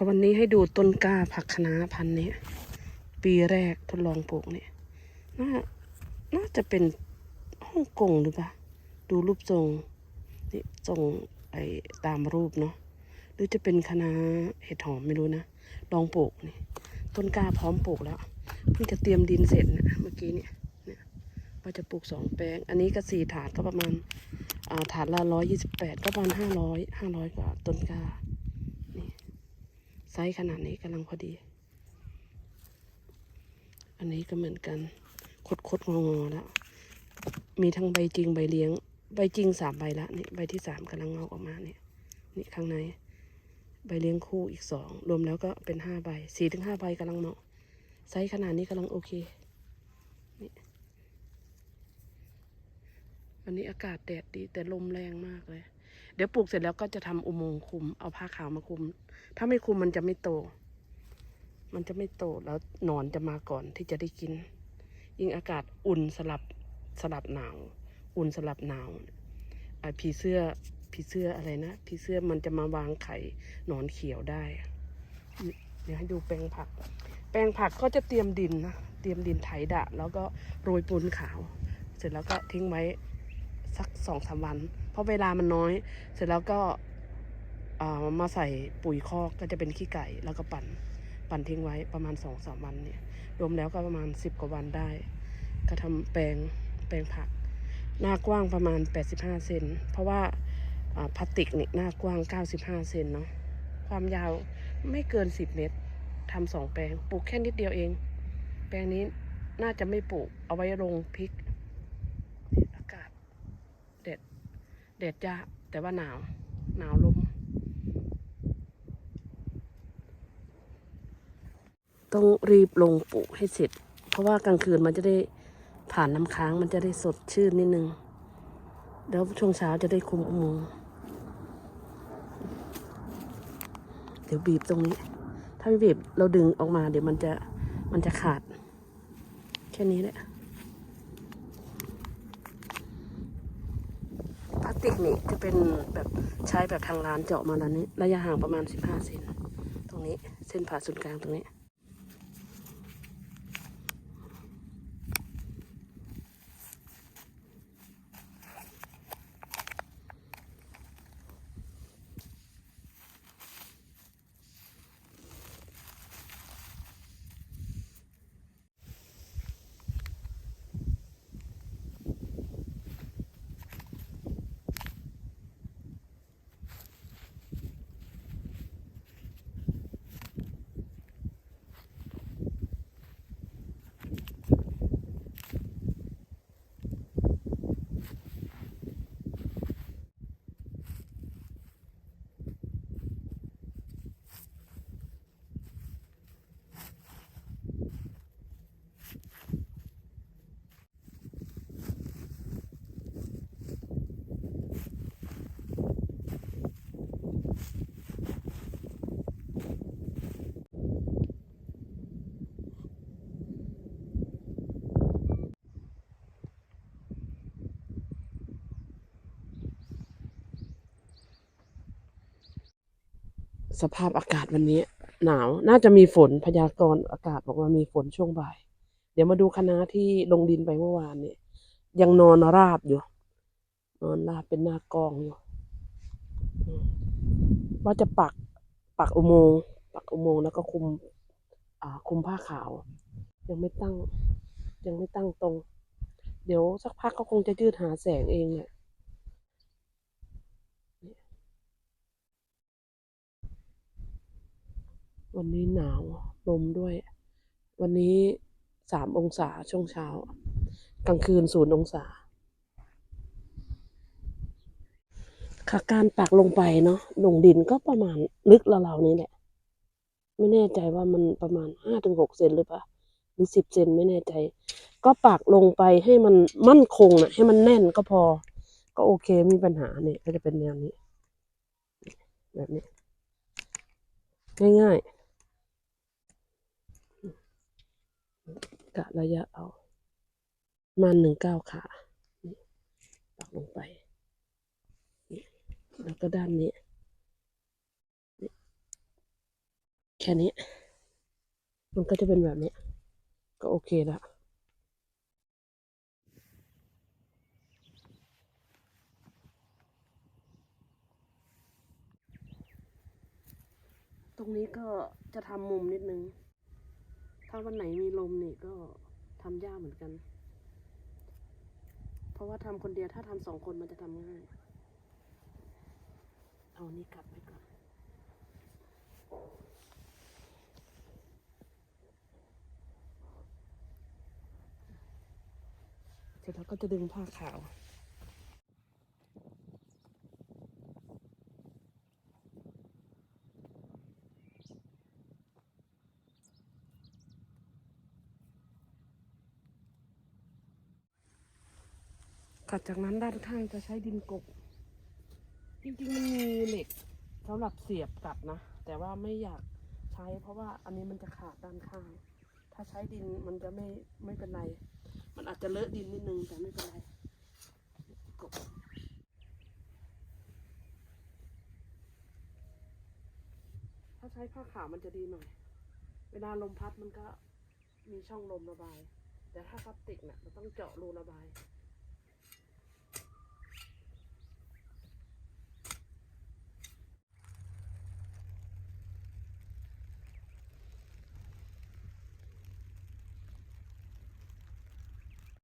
ค่ะวันนี้ให้ดูต้นกล้าผักคะน้าพันธุ์นี้ปีแรกทดลองปลูกเนี่ยน่าน่าจะเป็นฮ่องกงหรือเปล่าดูรูปทรงนี่ทรงไอ้ตามรูปเนาะหรือจะเป็นคะน้าเห็ดหอมไม่รู้นะลองปลูกนี่ต้นกล้าพร้อมปลูกแล้วเพิ่งจะเตรียมดินเสร็จนะเมื่อกี้เนี่ยเนี่ยว่าจะปลูกสองแปลง อันนี้ก็สี่ถาดก็ประมาณอ่าถาดละร้อยยี่สิบแปดก็ประมาณห้าร้อยห้าร้อยกว่าต้นกล้า ไซส์ขนาดนี้กำลังพอดี อันนี้ก็เหมือนกัน คดคดๆงองอๆแล้ว มีทั้งใบจริงใบเลี้ยง ใบจริงสามใบละนี่ใบที่สามกำลังงอกออกมาเนี่ยนี่ข้างใน ใบเลี้ยงคู่อีกสองรวมแล้วก็เป็นห้าใบสี่ถึงห้าใบกำลังเหมาะไซส์ขนาดนี้กำลังโอเคนี่วันนี้อากาศแดดดีแต่ลมแรงมากเลย เดี๋ยวปลูกเสร็จแล้วก็จะทำอุโมงค์คุม เอาผ้าขาวมาคุม ถ้าไม่คุมมันจะไม่โต มันจะไม่โตแล้วหนอนจะมาก่อนที่จะได้กิน ยิ่งอากาศอุ่นสลับสลับหนาว อุ่นสลับหนาวไอผีเสื้อผีเสื้ออะไรนะผีเสื้อมันจะมาวางไข่หนอนเขียวได้ เดี๋ยวให้ดูแปลงผัก แปลงผักก็จะเตรียมดินนะ เตรียมดินไถดะ แล้วก็โรยปูนขาว เสร็จแล้วก็ทิ้งไว้สักสองสามวัน เพราะเวลามันน้อย เสร็จแล้วก็ มาใส่ปุ๋ยคอกก็จะเป็นขี้ไก่แล้วก็ปั่น ปั่นทิ้งไว้ประมาณสองสามวันเนี่ย รวมแล้วก็ประมาณสิบกว่าวันได้ ก็ทำแปลงแปลงผัก หน้ากว้างประมาณ 85 เซนเพราะว่าพลาสติกนี่หน้ากว้าง 95 เซนเนาะความยาวไม่เกิน 10 เมตรทำสองแปลงปลูกแค่นิดเดียวเอง แปลงนี้น่าจะไม่ปลูกเอาไว้ลงพริกอากาศแดดแดดจ้าแต่ว่าหนาวหนาวลม ต้องรีบลงปลูกให้เสร็จ เพราะว่ากลางคืนมันจะได้ผ่านน้ำค้างมันจะได้สดชื่นนิดนึงเดี๋ยวช่วงเช้าจะได้คุมอุโมงเดี๋ยวบีบตรงนี้ ถ้าไม่บีบเราดึงออกมา เดี๋ยวมันจะมันจะขาด แค่นี้แหละพลาสติกนี่จะเป็นแบบใช้แบบทางร้านเจาะมาแล้วนี้ ระยะห่างประมาณ 15 เซนตรงนี้ เส้นผ่าศูนย์กลางตรงนี้ สภาพอากาศวันนี้ หนาวน่าจะมีฝนพยากรณ์อากาศบอกว่ามีฝนช่วงบ่าย เดี๋ยวมาดูคณะที่ลงดินไปเมื่อวานเนี่ยยังนอนราบอยู่ นอนราบเป็นหน้ากองอยู่ว่าจะปักปักอุโมงปักอุโมงแล้วก็คุม อ่า คุมผ้าขาว ยังไม่ตั้ง ยังไม่ตั้งตรง เดี๋ยวสักพักก็คงจะยืดหาแสงเองเนี่ย วันนี้หนาวลมด้วย วันนี้สามองศาช่วงเช้า กลางคืนศูนย์องศา ค่ะการปักลงไปเนาะลงดินก็ประมาณลึกราวๆนี้แหละ ไม่แน่ใจว่ามันประมาณห้าถึงหกเซนหรือเปะหรือสิบเซนไม่แน่ใจ ก็ปักลงไปให้มันมั่นคงนะให้มันแน่นก็พอ ก็โอเคไม่มีปัญหาเนี่ยก็จะเป็นแนวนี้ แบบนี้ ง่ายๆ กะระยะเอามาหนึ่งเก้าขานี่ปักลงไปนี่แล้วก็ด้านนี้ แค่นี้ มันก็จะเป็นแบบนี้ ก็โอเคแล้วตรงนี้ก็จะทำมุมนิดนึง ถ้าวันไหนมีลมนี่ก็ทำยากเหมือนกัน เพราะว่าทำคนเดียวถ้าทำสองคนมันจะทำง่าย เอานี่กลับไปก่อนเสร็จแล้วก็จะดึงผ้าขาว ถัดจากนั้นด้านข้างจะใช้ดินกบ จริงๆมันมีเหล็กสำหรับเสียบกลับนะ แต่ว่าไม่อยากใช้ เพราะว่าอันนี้มันจะขาดด้านข้าง ถ้าใช้ดินมันจะไม่ไม่เป็นไร มันอาจจะเลอะดินนิดนึงแต่ไม่เป็นไรกบถ้าใช้ผ้าขาวมันจะดีหน่อย เวลาลมพัดมันก็มีช่องลมระบาย แต่ถ้าพลาสติกเนะ่ะเราต้องเจาะรูระบาย